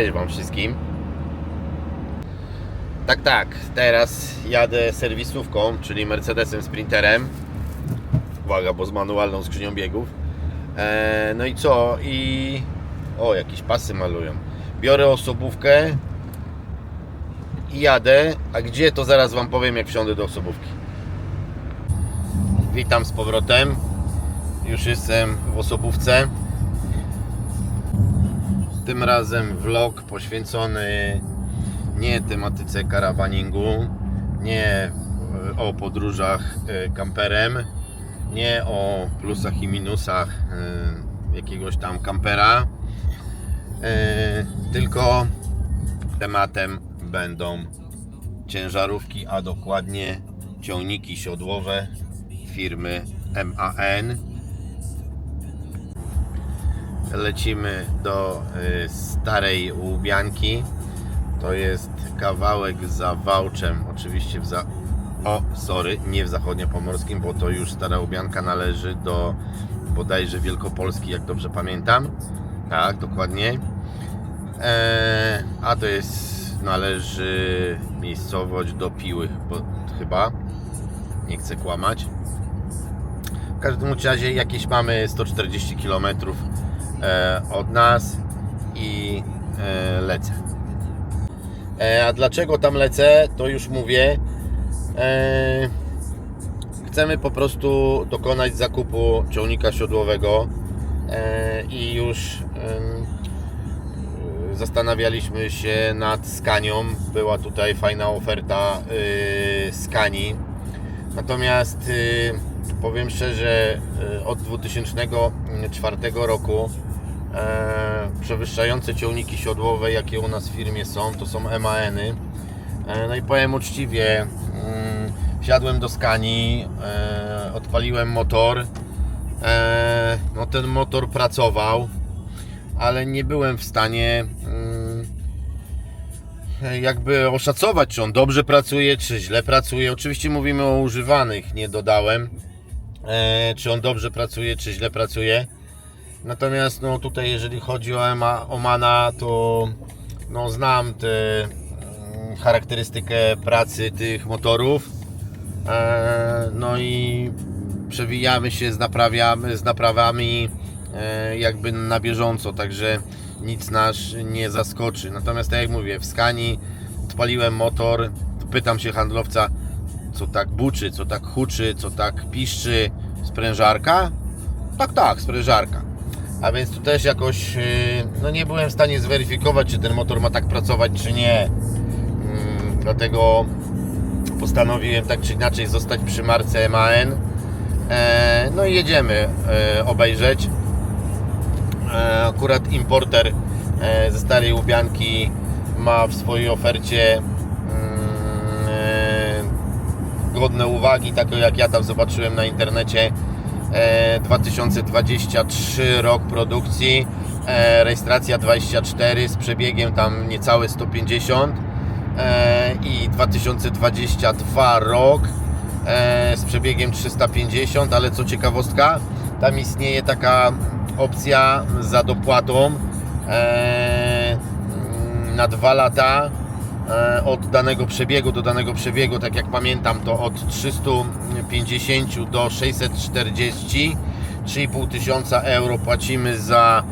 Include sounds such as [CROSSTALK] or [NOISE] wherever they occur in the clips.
Cześć Wam wszystkim. Tak, tak, teraz jadę serwisówką, czyli Mercedesem Sprinterem. Uwaga, bo z manualną skrzynią biegów. E, no i co? I... O, jakieś pasy malują. Biorę osobówkę i jadę. A gdzie to zaraz Wam powiem, jak wsiądę do osobówki. Witam z powrotem. Już jestem w osobówce. Tym razem vlog poświęcony nie tematyce karawaningu, nie e, o podróżach e, kamperem, nie o plusach i minusach e, jakiegoś tam kampera, tylko tematem będą ciężarówki, a dokładnie ciągniki siodłowe firmy MAN lecimy do y, Starej Łubianki. To jest kawałek za Wałczem, oczywiście w za... O, sorry, nie w zachodniopomorskim, bo to już Stara Łubianka należy do bodajże Wielkopolski, jak dobrze pamiętam. Tak, dokładnie. E, a to jest, należy miejscowość do Piły, bo, chyba. Nie chcę kłamać. W każdym razie jakieś mamy 140 km e, od nas i e, lecę. E, a dlaczego tam lecę, to już mówię. E, chcemy po prostu dokonać zakupu ciągnika siodłowego e, i już zastanawialiśmy się nad Skanią. Była tutaj fajna oferta y, Skani. Natomiast y, powiem szczerze, y, od 2004 roku e, przewyższające ciągniki siodłowe, jakie u nas w firmie są, to są MAN-y. E, no i powiem uczciwie, mm, do Skani, e, odpaliłem motor. E, no ten motor pracował, ale nie byłem w stanie mm, jakby oszacować, czy on dobrze pracuje, czy źle pracuje. Oczywiście mówimy o używanych, nie dodałem, e, czy on dobrze pracuje, czy źle pracuje. Natomiast no tutaj jeżeli chodzi o Ema, Omana, to no znam tę mm, charakterystykę pracy tych motorów. E, no i przewijamy się z, naprawiamy, z naprawami e, jakby na bieżąco, także nic nas nie zaskoczy. Natomiast tak jak mówię, w Skani odpaliłem motor, pytam się handlowca, co tak buczy, co tak huczy, co tak piszczy, sprężarka? Tak, tak, sprężarka. A więc tu też jakoś yy, no nie byłem w stanie zweryfikować, czy ten motor ma tak pracować, czy nie. Mm, Dlatego postanowiłem tak czy inaczej zostać przy marce MAN. E, No i jedziemy e, obejrzeć. E, Akurat importer ze Starej Łubianki ma w swojej ofercie mm, godne uwagi, takie jak ja tam zobaczyłem na internecie. E, 2023 rok produkcji, e, rejestracja 24 z przebiegiem tam niecałe 150 e, i 2022 rok e, z przebiegiem 350, ale co ciekawostka, tam istnieje taka opcja za dopłatą. E, na dwa lata e, od danego przebiegu do danego przebiegu, tak jak pamiętam, to od 350 do 640, 3,5 tysiąca euro płacimy za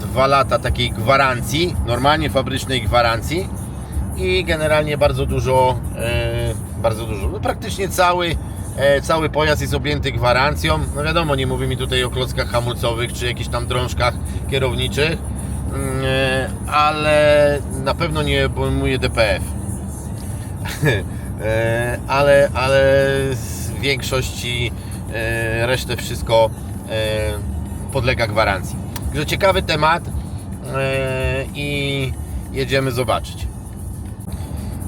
dwa lata takiej gwarancji, normalnie fabrycznej gwarancji. I generalnie bardzo dużo, e, bardzo dużo, no praktycznie cały, e, cały pojazd jest objęty gwarancją. No wiadomo, nie mówimy tutaj o klockach hamulcowych czy jakichś tam drążkach kierowniczych, e, ale na pewno nie obejmuje DPF. [LAUGHS] E, ale, ale w większości e, resztę wszystko e, podlega gwarancji. Także ciekawy temat e, i jedziemy zobaczyć.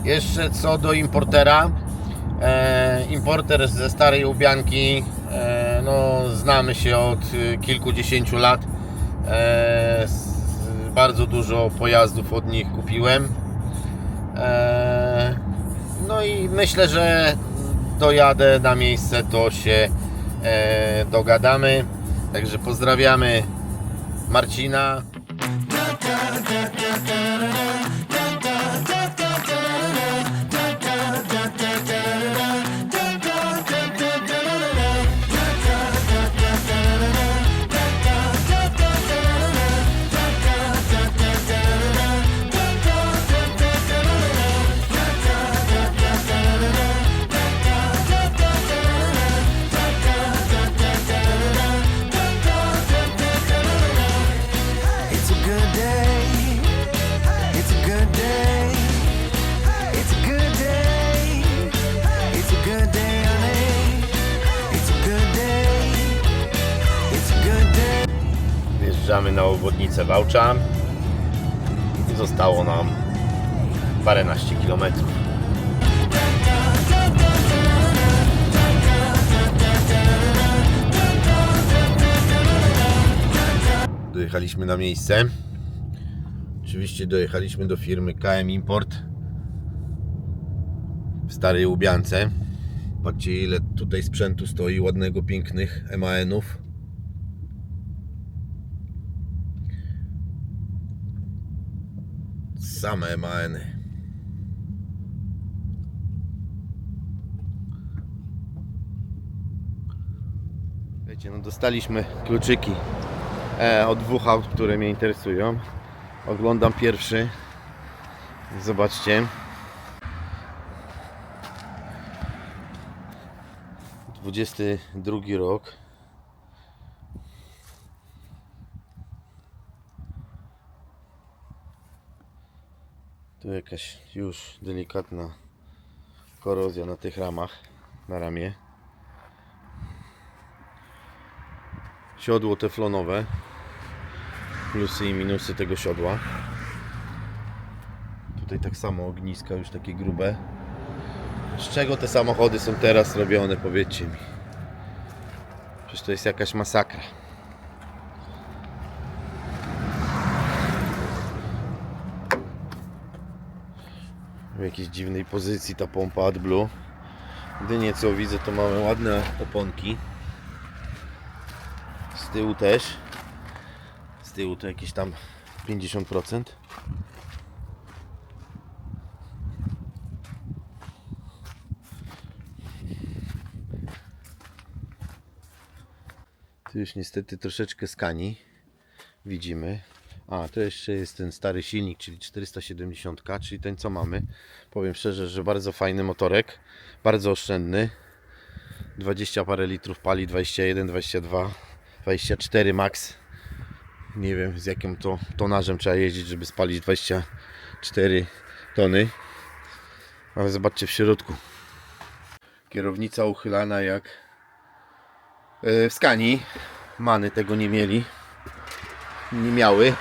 Jeszcze co do importera. E, importer ze Starej Łubianki, e, no, znamy się od e, kilkudziesięciu lat. Bardzo dużo pojazdów od nich kupiłem. E, no i myślę, że dojadę na miejsce, to się e, dogadamy. Także pozdrawiamy Marcina. Na obwodnicę Wałcza i zostało nam paręnaście kilometrów. Dojechaliśmy na miejsce. Oczywiście dojechaliśmy do firmy KM Import w Starej Łubiance. Patrzcie ile tutaj sprzętu stoi, ładnego, pięknych MAN-ów. Same MAN. Wiecie, no dostaliśmy kluczyki e, od dwóch aut, które mnie interesują. Oglądam pierwszy. Zobaczcie. Dwudziesty drugi rok. Tu jakaś już delikatna korozja na tych ramach, na ramię. Siodło teflonowe. Plusy i minusy tego siodła. Tutaj tak samo ogniska już takie grube. Z czego te samochody są teraz robione, powiedzcie mi. Przecież to jest jakaś masakra. W jakiejś dziwnej pozycji ta pompa AdBlue. Jedynie co widzę to mamy ładne oponki. Z tyłu też. Z tyłu to jakieś tam 50%. Tu już niestety troszeczkę skani widzimy. A, to jeszcze jest ten stary silnik, czyli 470, czyli ten co mamy. Powiem szczerze, że bardzo fajny motorek, bardzo oszczędny. 20 parę litrów pali, 21, 22, 24 max. Nie wiem z jakim to tonażem trzeba jeździć, żeby spalić 24 tony. Ale zobaczcie w środku. Kierownica uchylana jak e, w Skanii. Many tego nie mieli. Nie miały.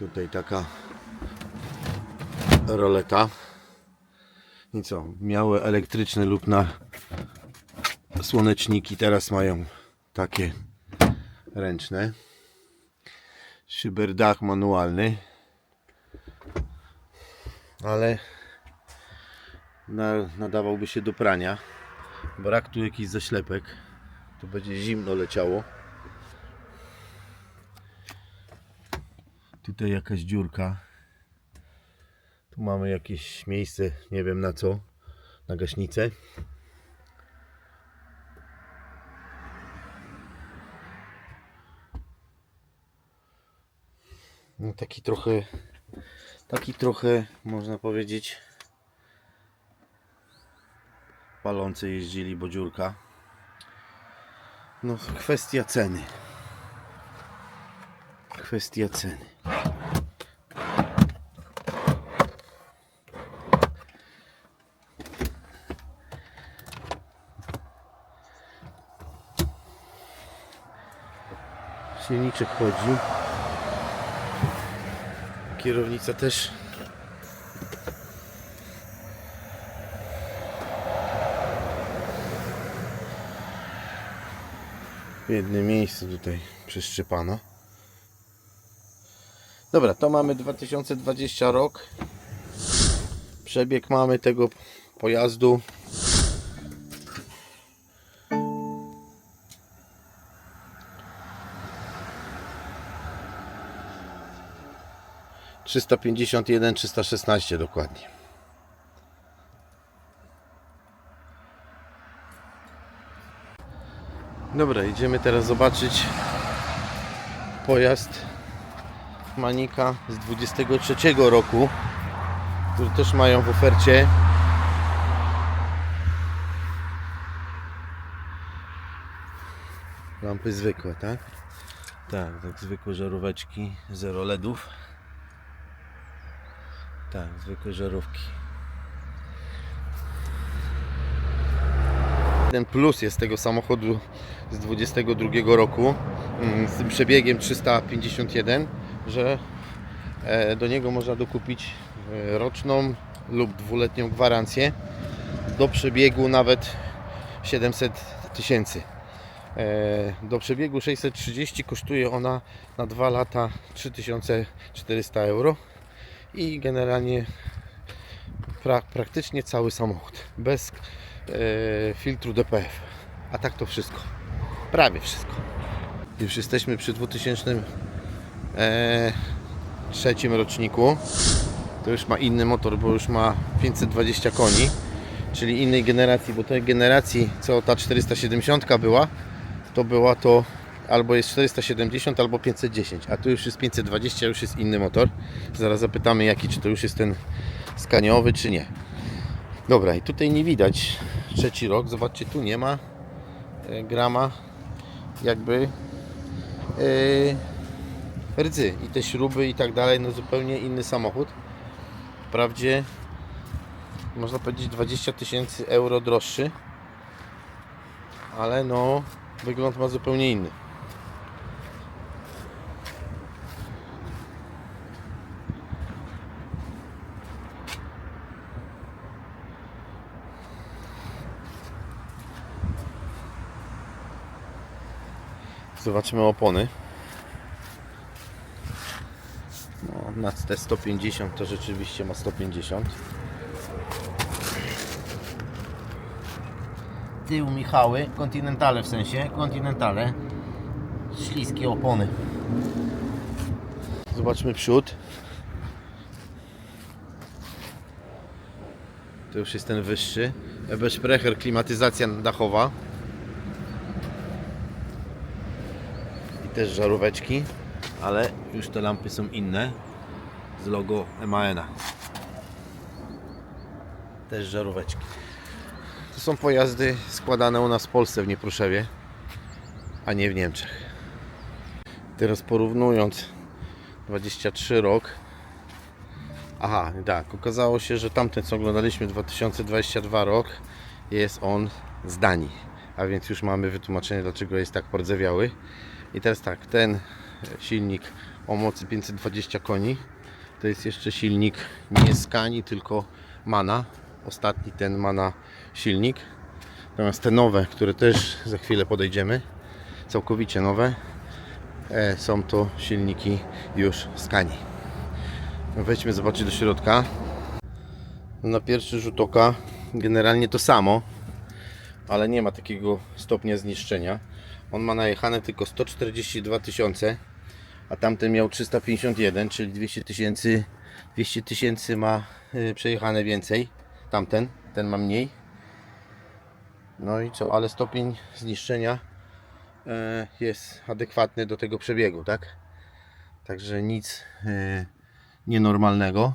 Tutaj taka roleta. I co? Miały elektryczne lub na słoneczniki. Teraz mają takie ręczne. Szyberdach manualny. Ale na, nadawałby się do prania. Brak tu jakichś zaślepek. Tu będzie zimno leciało. Tutaj jakaś dziurka. Tu mamy jakieś miejsce, nie wiem na co, na gaśnicę. No taki trochę, taki trochę, można powiedzieć, palący jeździli, bo dziurka. No, kwestia ceny. Kwestia ceny. Silniczek chodzi. Kierownica też. W jednym miejscu tutaj przeszczepana. Dobra, to mamy 2020 rok. Przebieg mamy tego pojazdu. Trzysta pięćdziesiąt jeden, trzysta szesnaście dokładnie. Dobra, idziemy teraz zobaczyć pojazd Manika z 23 roku, który też mają w ofercie. Lampy zwykłe, tak? Tak, tak zwykłe żaróweczki, zero LEDów. Tak, zwykłe żarówki. Ten plus jest tego samochodu z 22 roku mm, z tym przebiegiem 351, że e, do niego można dokupić e, roczną lub dwuletnią gwarancję do przebiegu nawet 700 tysięcy. E, Do przebiegu 630 kosztuje ona na 2 lata 3400 euro i generalnie pra, praktycznie cały samochód bez e, filtru DPF. A tak to wszystko. Prawie wszystko. Już jesteśmy przy 2003 roczniku. To już ma inny motor, bo już ma 520 koni, czyli innej generacji, bo tej generacji, co ta 470 była, to była to albo jest 470, albo 510, a tu już jest 520, już jest inny motor. Zaraz zapytamy jaki, czy to już jest ten skaniowy, czy nie. Dobra, i tutaj nie widać trzeci rok. Zobaczcie, tu nie ma e, grama jakby e, rdzy i te śruby i tak dalej, no zupełnie inny samochód. Wprawdzie można powiedzieć 20 tysięcy euro droższy, ale no wygląd ma zupełnie inny. Zobaczymy opony. No, na te 150 to rzeczywiście ma 150. Tył Michały, kontynentale w sensie, kontynentale. Śliskie opony. Zobaczmy przód. To już jest ten wyższy. Ebesprecher, klimatyzacja dachowa. I też żaróweczki, ale już te lampy są inne z logo MAN-a. Też żaróweczki. To są pojazdy składane u nas w Polsce w Niepruszewie, a nie w Niemczech. Teraz porównując 23 rok. Aha, tak, okazało się, że tamten co oglądaliśmy 2022 rok jest on z Danii. A więc już mamy wytłumaczenie dlaczego jest tak pordzewiały. I teraz tak, ten silnik o mocy 520 koni to jest jeszcze silnik nie z Kani, tylko Mana. Ostatni ten Mana silnik. Natomiast te nowe, które też za chwilę podejdziemy, całkowicie nowe, e, są to silniki już z Kani. Wejdźmy zobaczyć do środka. Na pierwszy rzut oka generalnie to samo, ale nie ma takiego stopnia zniszczenia. On ma najechane tylko 142 tysiące, a tamten miał 351, czyli 200 tysięcy 200 tysięcy ma y, przejechane więcej. Tamten, ten ma mniej. No i co, ale stopień zniszczenia e, jest adekwatny do tego przebiegu, tak? Także nic e, nienormalnego.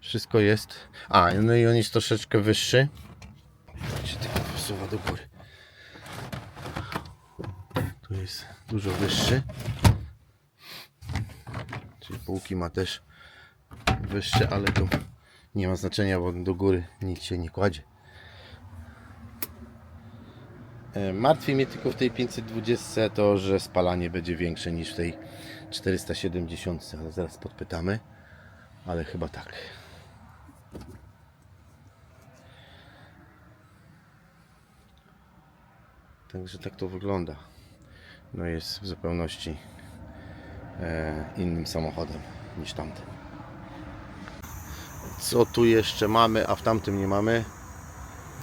Wszystko jest. A, no i on jest troszeczkę wyższy. Tak się tylko posuwa do góry. Tu jest dużo wyższy. Czyli półki ma też wyższe, ale tu nie ma znaczenia, bo do góry nic się nie kładzie. E, Martwi mnie tylko w tej 520 to, że spalanie będzie większe niż w tej 470, ale zaraz podpytamy. Ale chyba tak. Także tak to wygląda. No jest w zupełności e, innym samochodem niż tamten. Co tu jeszcze mamy, a w tamtym nie mamy?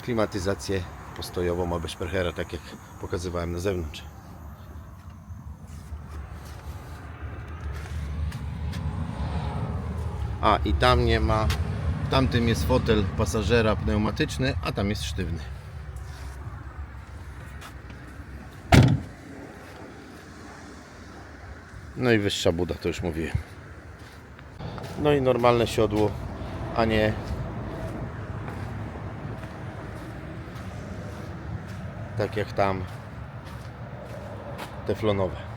Klimatyzację postojową albo Sperchera, tak jak pokazywałem na zewnątrz. A i tam nie ma. W tamtym jest fotel pasażera pneumatyczny, a tam jest sztywny. No i wyższa buda, to już mówiłem. No i normalne siodło, a nie tak jak tam teflonowe.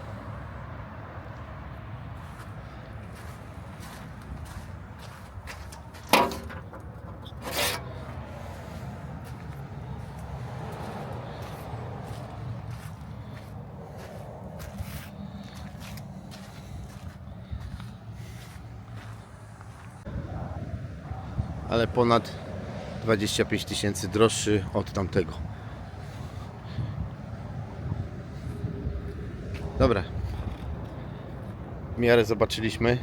Ale ponad 25 tysięcy droższy od tamtego. Dobra. W miarę zobaczyliśmy.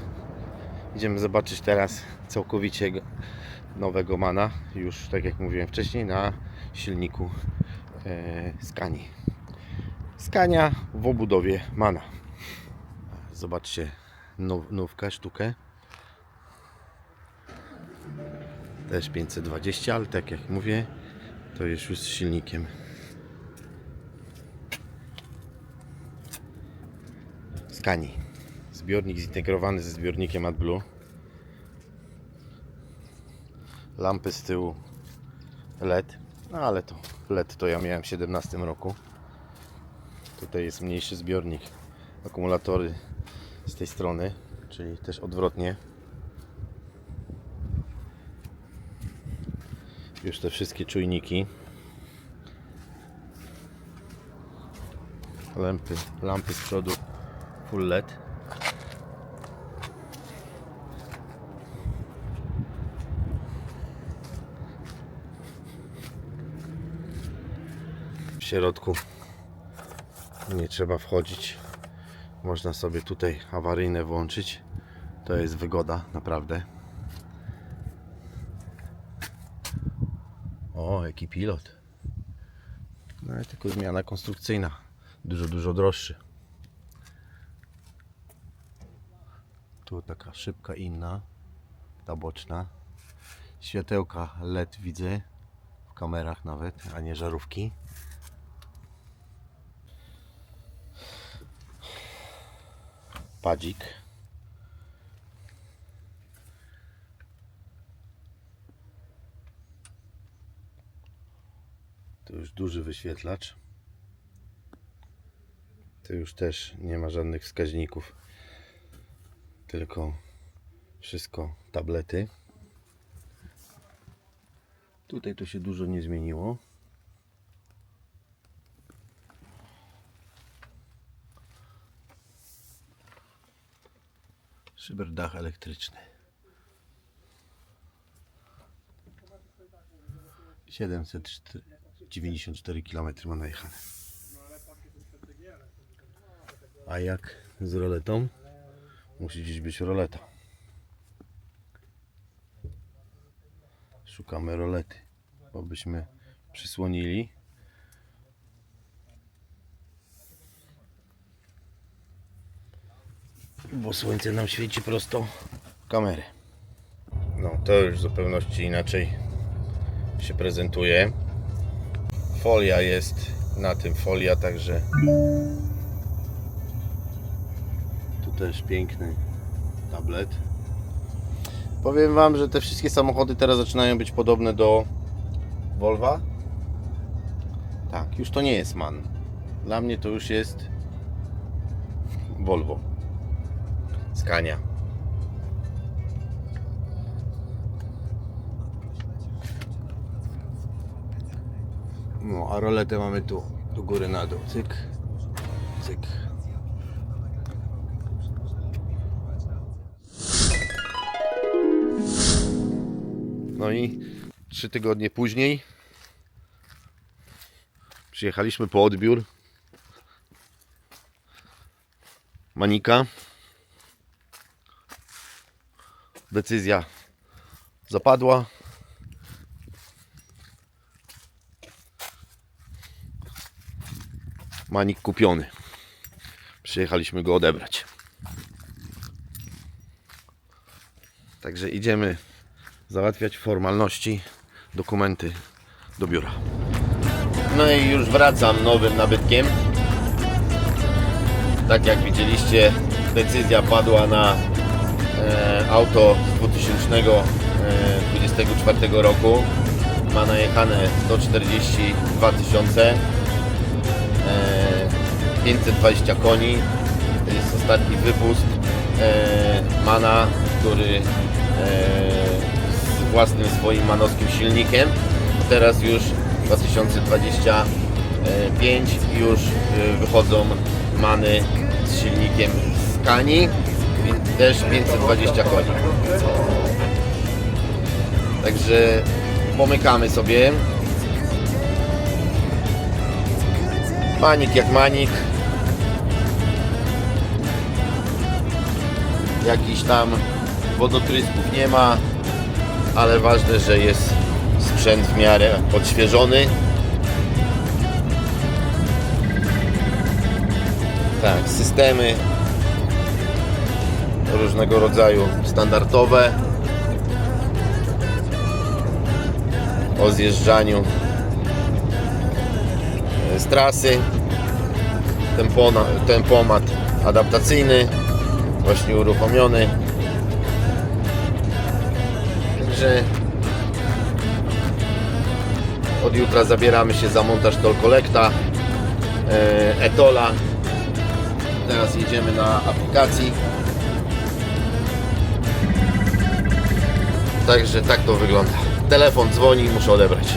Idziemy zobaczyć teraz całkowicie go- nowego Mana. Już tak jak mówiłem wcześniej na silniku e, Skani. Skania w obudowie Mana. Zobaczcie now, nówkę, sztukę. Też 520, ale tak jak mówię, to jest już z silnikiem. Skani. Zbiornik zintegrowany ze zbiornikiem AdBlue. Lampy z tyłu LED. No ale to LED to ja miałem w 17 roku. Tutaj jest mniejszy zbiornik. Akumulatory z tej strony, czyli też odwrotnie. Już te wszystkie czujniki. Lampy, lampy z przodu full LED. W środku nie trzeba wchodzić. Można sobie tutaj awaryjne włączyć. To jest wygoda, naprawdę. O, jaki pilot. No ale tylko zmiana konstrukcyjna. Dużo, dużo droższy. Tu taka szybka inna. Ta boczna. Światełka LED widzę. W kamerach nawet, a nie żarówki. Padzik. To już duży wyświetlacz. To już też nie ma żadnych wskaźników. Tylko wszystko tablety. Tutaj to się dużo nie zmieniło. Szyberdach elektryczny. 794 km ma najechane. A jak z roletą? Musi gdzieś być roleta. Szukamy rolety, bo byśmy przysłonili. Bo słońce nam świeci prosto w kamerę. No to już w zupełności inaczej się prezentuje. Folia jest na tym folia, także tu też piękny tablet. Powiem Wam, że te wszystkie samochody teraz zaczynają być podobne do Volva. Tak, już to nie jest MAN. Dla mnie to już jest Volvo. Scania. No, a roletę mamy tu, do góry na dół. Cyk, cyk. No i trzy tygodnie później przyjechaliśmy po odbiór Manika. Decyzja zapadła. Manik kupiony. Przyjechaliśmy go odebrać. Także idziemy załatwiać formalności, dokumenty do biura. No i już wracam nowym nabytkiem. Tak jak widzieliście, decyzja padła na e, auto z 2024 roku. Ma najechane 142 tysiące, e, 520 koni. To jest ostatni wypust e, Mana, który e, z własnym swoim manowskim silnikiem. Teraz już 2025 już e, wychodzą Many z silnikiem więc też 520 koni. Także pomykamy sobie. Manik jak manik. Jakiś tam wodotrysków nie ma, ale ważne, że jest sprzęt w miarę odświeżony. Tak, systemy różnego rodzaju standardowe. O zjeżdżaniu e, z trasy. Tempona, tempomat adaptacyjny właśnie uruchomiony także od jutra zabieramy się za montaż Toll Collecta e, Etola teraz jedziemy na aplikacji Także tak to wygląda. Telefon dzwoni, muszę odebrać.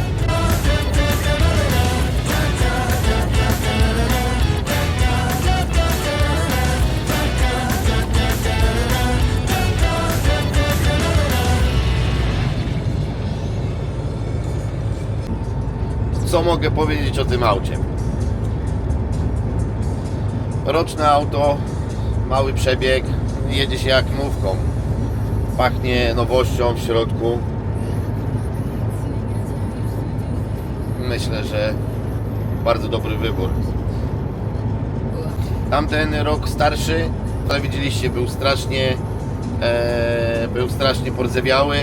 Co mogę powiedzieć o tym aucie? Roczne auto, mały przebieg, jedzie się jak mówką pachnie nowością w środku. Myślę, że bardzo dobry wybór. Tamten rok starszy, ale widzieliście, był strasznie e, był strasznie pordzewiały.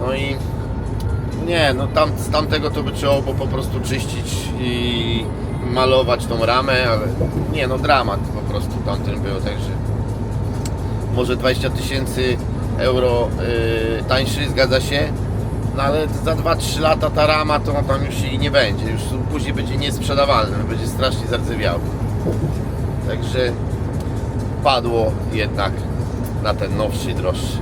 No i nie, no tam, z tamtego to by trzeba było po prostu czyścić i malować tą ramę, ale nie no dramat po prostu tamten był, także może 20 tysięcy euro y, tańszy, zgadza się. No ale za 2-3 lata ta rama to tam już jej nie będzie. Już później będzie niesprzedawalny, będzie strasznie zardzewiały. Także padło jednak na ten nowszy, droższy.